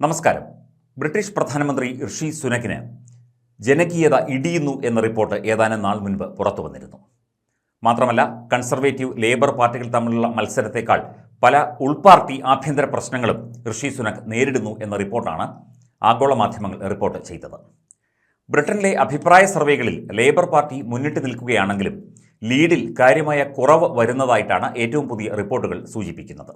നമസ്കാരം. ബ്രിട്ടീഷ് പ്രധാനമന്ത്രി ഋഷി സുനക്കിന് ജനകീയത ഇടിയുന്നു എന്ന റിപ്പോർട്ട് ഏതാനും നാൾ മുൻപ് പുറത്തു വന്നിരുന്നു. മാത്രമല്ല കൺസർവേറ്റീവ് ലേബർ പാർട്ടികൾ തമ്മിലുള്ള മത്സരത്തെക്കാൾ പല ഉൾപാർട്ടി ആഭ്യന്തര പ്രശ്നങ്ങളും ഋഷി സുനക് നേരിടുന്നു എന്ന റിപ്പോർട്ടാണ് ആഗോള മാധ്യമങ്ങൾ റിപ്പോർട്ട് ചെയ്തത്. ബ്രിട്ടനിലെ അഭിപ്രായ സർവേകളിൽ ലേബർ പാർട്ടി മുന്നിട്ട് നിൽക്കുകയാണെങ്കിലും ലീഡിൽ കാര്യമായ കുറവ് വരുന്നതായിട്ടാണ് ഏറ്റവും പുതിയ റിപ്പോർട്ടുകൾ സൂചിപ്പിക്കുന്നത്.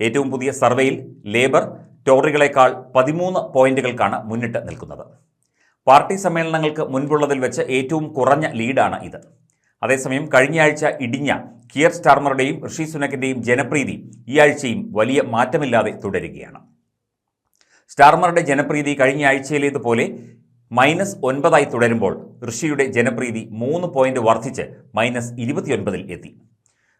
ഏറ്റവും പുതിയ സർവേയിൽ ലേബർ ടോറികളെക്കാൾ പതിമൂന്ന് പോയിന്റുകൾക്കാണ് മുന്നിട്ട് നിൽക്കുന്നത്. പാർട്ടി സമ്മേളനങ്ങൾക്ക് മുൻപുള്ളതിൽ വെച്ച് ഏറ്റവും കുറഞ്ഞ ലീഡാണ് ഇത്. അതേസമയം കഴിഞ്ഞയാഴ്ച ഇടിഞ്ഞ കിയർ സ്റ്റാർമറുടെയും ഋഷി സുനക്കിന്റെയും ജനപ്രീതി ഈ ആഴ്ചയും വലിയ മാറ്റമില്ലാതെ തുടരുകയാണ്. സ്റ്റാർമറുടെ ജനപ്രീതി കഴിഞ്ഞ ആഴ്ചയിലേതുപോലെ മൈനസ് ഒൻപതായി തുടരുമ്പോൾ ഋഷിയുടെ ജനപ്രീതി മൂന്ന് പോയിന്റ് വർദ്ധിച്ച് മൈനസ് ഇരുപത്തിയൊൻപതിൽ എത്തി.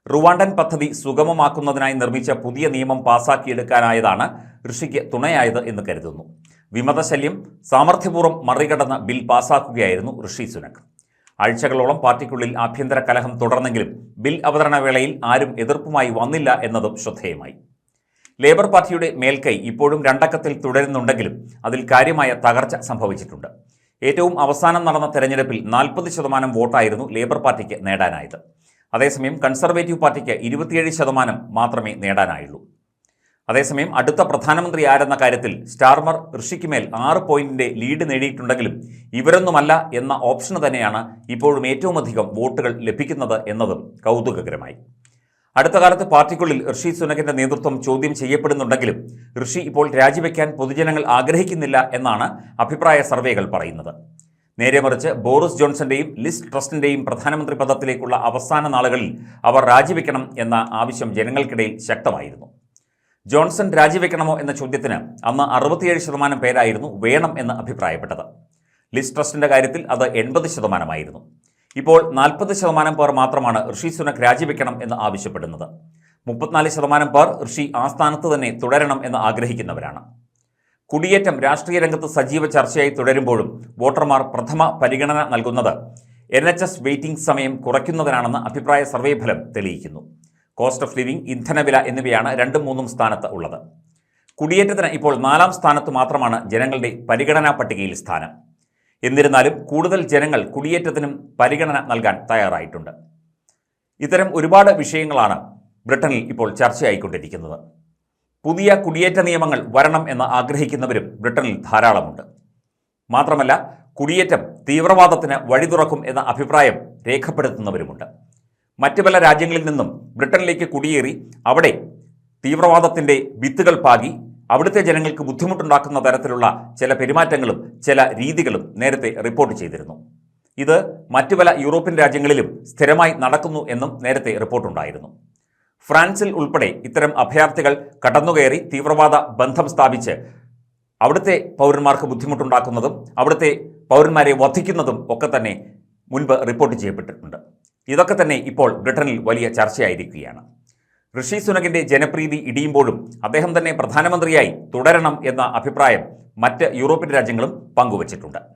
റുവാണ്ടൻ പദ്ധതി സുഗമമാക്കുന്നതിനായി നിർമ്മിച്ച പുതിയ നിയമം പാസാക്കിയെടുക്കാനായതാണ് ഋഷിക്ക് തുണയായത് എന്ന് കരുതുന്നു. വിമതശല്യം സാമർഥ്യപൂർവം മറികടന്ന ബിൽ പാസാക്കുകയായിരുന്നു ഋഷി സുനക്. ആഴ്ചകളോളം പാർട്ടിക്കുള്ളിൽ ആഭ്യന്തര കലഹം തുടർന്നെങ്കിലും ബിൽ അവതരണ വേളയിൽ ആരും എതിർപ്പുമായി വന്നില്ല എന്നതും ശ്രദ്ധേയമായി. ലേബർ പാർട്ടിയുടെ മേൽക്കൈ ഇപ്പോഴും രണ്ടക്കത്തിൽ തുടരുന്നുണ്ടെങ്കിലും അതിൽ കാര്യമായ തകർച്ച സംഭവിച്ചിട്ടുണ്ട്. ഏറ്റവും അവസാനം നടന്ന തെരഞ്ഞെടുപ്പിൽ നാൽപ്പത് ശതമാനം വോട്ടായിരുന്നു ലേബർ പാർട്ടിക്ക് നേടാനായത്. അതേസമയം കൺസർവേറ്റീവ് പാർട്ടിക്ക് ഇരുപത്തിയേഴ് ശതമാനം മാത്രമേ നേടാനായുള്ളൂ. അതേസമയം അടുത്ത പ്രധാനമന്ത്രി ആരെന്ന കാര്യത്തിൽ സ്റ്റാർമർ ഋഷിക്ക് മേൽ ആറ് പോയിന്റിന്റെ ലീഡ് നേടിയിട്ടുണ്ടെങ്കിലും ഇവരൊന്നുമല്ല എന്ന ഓപ്ഷന് തന്നെയാണ് ഇപ്പോഴും ഏറ്റവും അധികം വോട്ടുകൾ ലഭിക്കുന്നത് എന്നതും കൗതുകകരമായി. അടുത്ത കാലത്ത് പാർട്ടിക്കുള്ളിൽ ഋഷി സുനകിന്റെ നേതൃത്വം ചോദ്യം ചെയ്യപ്പെടുന്നുണ്ടെങ്കിലും ഋഷി ഇപ്പോൾ രാജിവെക്കാൻ പൊതുജനങ്ങൾ ആഗ്രഹിക്കുന്നില്ല എന്നാണ് അഭിപ്രായ സർവേകൾ പറയുന്നത്. നേരെ മറിച്ച് ബോറിസ് ജോൺസന്റെയും ലിസ് ട്രസ്റ്റിന്റെയും പ്രധാനമന്ത്രി പദത്തിലേക്കുള്ള അവസാന നാളുകളിൽ അവർ രാജിവെക്കണം എന്ന ആവശ്യം ജനങ്ങൾക്കിടയിൽ ശക്തമായിരുന്നു. ജോൺസൺ രാജിവെക്കണമോ എന്ന ചോദ്യത്തിന് അന്ന് അറുപത്തിയേഴ് ശതമാനം പേരായിരുന്നു വേണം എന്ന് അഭിപ്രായപ്പെട്ടത്. ലിസ് ട്രസ്റ്റിന്റെ കാര്യത്തിൽ അത് എൺപത് ശതമാനമായിരുന്നു. ഇപ്പോൾ നാൽപ്പത് ശതമാനം പേർ മാത്രമാണ് ഋഷി സുനക് രാജിവെക്കണം എന്ന് ആവശ്യപ്പെടുന്നത്. മുപ്പത്തിനാല് ശതമാനം പേർ ഋഷി ആ സ്ഥാനത്ത് തന്നെ തുടരണം എന്ന് ആഗ്രഹിക്കുന്നവരാണ്. കുടിയേറ്റം രാഷ്ട്രീയ രംഗത്ത് സജീവ ചർച്ചയായി തുടരുമ്പോഴും വോട്ടർമാർ പ്രഥമ പരിഗണന നൽകുന്നത് എൻ എച്ച് എസ് വെയിറ്റിംഗ് സമയം കുറയ്ക്കുന്നതിനാണെന്ന് അഭിപ്രായ സർവേ ഫലം തെളിയിക്കുന്നു. കോസ്റ്റ് ഓഫ് ലിവിംഗ് ഇന്ധനവില എന്നിവയാണ് രണ്ടും മൂന്നും സ്ഥാനത്ത് ഉള്ളത്. കുടിയേറ്റത്തിന് ഇപ്പോൾ നാലാം സ്ഥാനത്ത് മാത്രമാണ് ജനങ്ങളുടെ പരിഗണനാ പട്ടികയിൽ സ്ഥാനം. എന്നിരുന്നാലും കൂടുതൽ ജനങ്ങൾ കുടിയേറ്റത്തിനും പരിഗണന നൽകാൻ തയ്യാറായിട്ടുണ്ട്. ഇത്തരം ഒരുപാട് വിഷയങ്ങളാണ് ബ്രിട്ടനിൽ ഇപ്പോൾ ചർച്ചയായിക്കൊണ്ടിരിക്കുന്നത്. പുതിയ കുടിയേറ്റ നിയമങ്ങൾ വരണം എന്ന് ആഗ്രഹിക്കുന്നവരും ബ്രിട്ടനിൽ ധാരാളമുണ്ട്. മാത്രമല്ല കുടിയേറ്റം തീവ്രവാദത്തിന് വഴി തുറക്കും എന്ന അഭിപ്രായം രേഖപ്പെടുത്തുന്നവരുമുണ്ട്. മറ്റു പല രാജ്യങ്ങളിൽ നിന്നും ബ്രിട്ടനിലേക്ക് കുടിയേറി അവിടെ തീവ്രവാദത്തിന്റെ വിത്തുകൾ പാകി അവിടുത്തെ ജനങ്ങൾക്ക് ബുദ്ധിമുട്ടുണ്ടാക്കുന്ന തരത്തിലുള്ള ചില പെരുമാറ്റങ്ങളും ചില രീതികളും നേരത്തെ റിപ്പോർട്ട് ചെയ്തിരുന്നു. ഇത് മറ്റു പല യൂറോപ്യൻ രാജ്യങ്ങളിലും സ്ഥിരമായി നടക്കുന്നു എന്നും നേരത്തെ റിപ്പോർട്ടുണ്ടായിരുന്നു. ഫ്രാൻസിൽ ഉൾപ്പെടെ ഇത്തരം അഭയാർത്ഥികൾ കടന്നുകയറി തീവ്രവാദ ബന്ധം സ്ഥാപിച്ച് അവിടുത്തെ പൗരന്മാർക്ക് ബുദ്ധിമുട്ടുണ്ടാക്കുന്നതും അവിടുത്തെ പൗരന്മാരെ വധിക്കുന്നതും ഒക്കെ തന്നെ മുൻപ് റിപ്പോർട്ട് ചെയ്യപ്പെട്ടിട്ടുണ്ട്. ഇതൊക്കെ തന്നെ ഇപ്പോൾ ബ്രിട്ടനിൽ വലിയ ചർച്ചയായിരിക്കുകയാണ്. ഋഷി സുനകിന്റെ ജനപ്രീതി ഇടിയുമ്പോഴും അദ്ദേഹം തന്നെ പ്രധാനമന്ത്രിയായി തുടരണം എന്ന അഭിപ്രായം മറ്റ് യൂറോപ്യൻ രാജ്യങ്ങളും പങ്കുവച്ചിട്ടുണ്ട്.